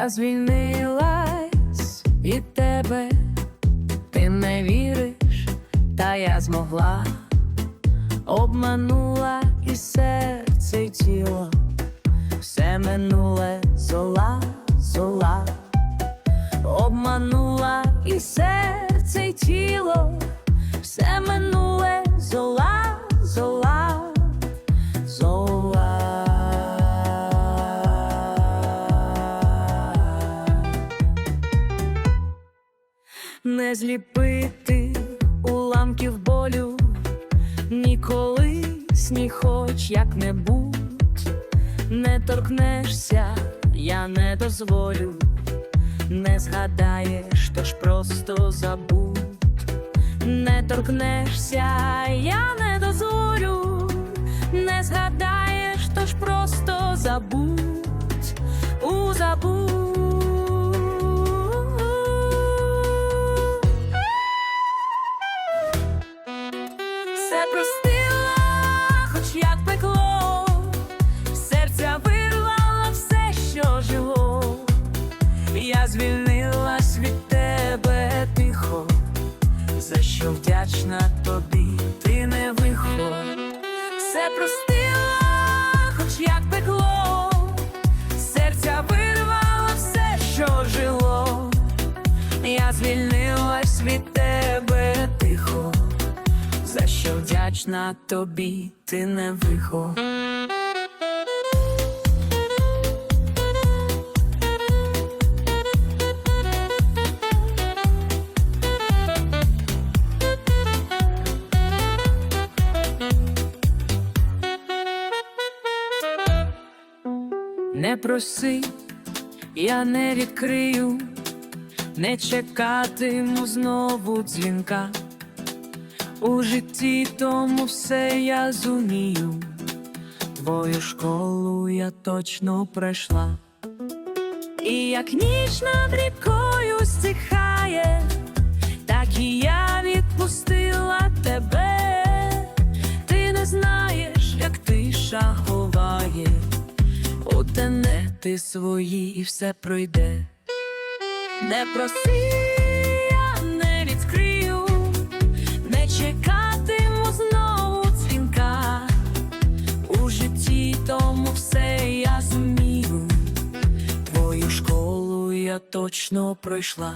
Я звільнилась від тебе, ти не віриш, та я змогла, обманула і серце, і тіло, все минуле зола, зола, обманула і серце, і тіло, Не зліпити уламків болю, ні колись, ні хоч як-небудь, не торкнешся, я не дозволю, не згадаєш, тож просто забудь, не торкнешся, я не дозволю, не згадаєш, тож просто забудь, простила, хоч як пекло, серця вирвало все, що жило. Я звільнилась від тебе тихо, за що вдячна тобі, ти не виход. Все простила, хоч як пекло, серця вирвало все, що жило. Я звільнилась від тебе тихо, що вдячна тобі, ти не виход. Не проси, я не відкрию, не чекатиму знову дзвінка. У житті тому все я зумію, твою школу я точно пройшла. І як ніч над рікою стихає, так і я відпустила тебе. Ти не знаєш, як тиша ховає, у тенети свої і все пройде. Не проси, точно пройшла.